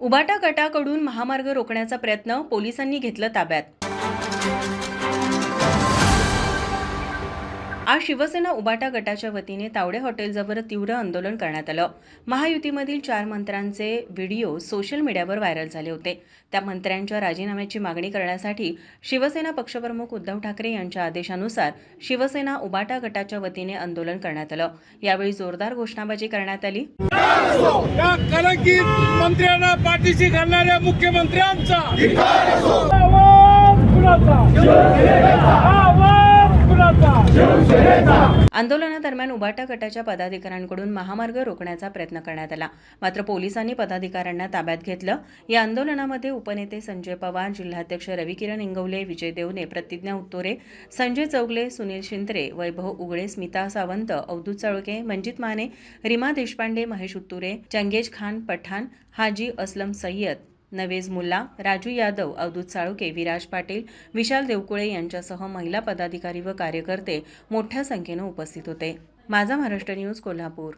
उबाटा गटाकडून महामार्ग रोखण्याचा प्रयत्न पोलिसांनी घेतलं ताब्यात. आज शिवसेना उबाटा गटाच्या वतीने तावडे हॉटेलजवळ तीव्र आंदोलन करण्यात आलं. महायुतीमधील चार मंत्र्यांचे व्हिडिओ सोशल मीडियावर व्हायरल झाले होते. त्या मंत्र्यांच्या राजीनाम्याची मागणी करण्यासाठी शिवसेना पक्षप्रमुख उद्धव ठाकरे यांच्या आदेशानुसार शिवसेना उबाटा गटाच्या वतीने आंदोलन करण्यात आलं. यावेळी जोरदार घोषणाबाजी करण्यात आली. मंत्र्यांना पाठीशी घालणाऱ्या मुख्यमंत्र्यांचा. आंदोलनादरम्यान उबाटा गटाच्या पदाधिकाऱ्यांकडून महामार्ग रोखण्याचा प्रयत्न करण्यात आला. मात्र पोलिसांनी पदाधिकाऱ्यांना ताब्यात घेतलं. या आंदोलनामध्ये उपनेते संजय पवार जिल्हाध्यक्ष रविकिरण इंगवले विजय देवने प्रतिज्ञा उत्तोरे संजय चौगले सुनील शिंत्रे वैभव उगळे स्मिता सावंत अवधूत चाळुके मंजित माने रिमा देशपांडे महेश उत्तुरे चंगेज खान पठाण हाजी असलम सय्यद नवेज मुल्ला राजू यादव अवधूत साळुके विराज पाटील विशाल देवकुळे यांच्यासह महिला पदाधिकारी व कार्यकर्ते मोठ्या संख्येनं उपस्थित होते. माझा महाराष्ट्र न्यूज कोल्हापूर.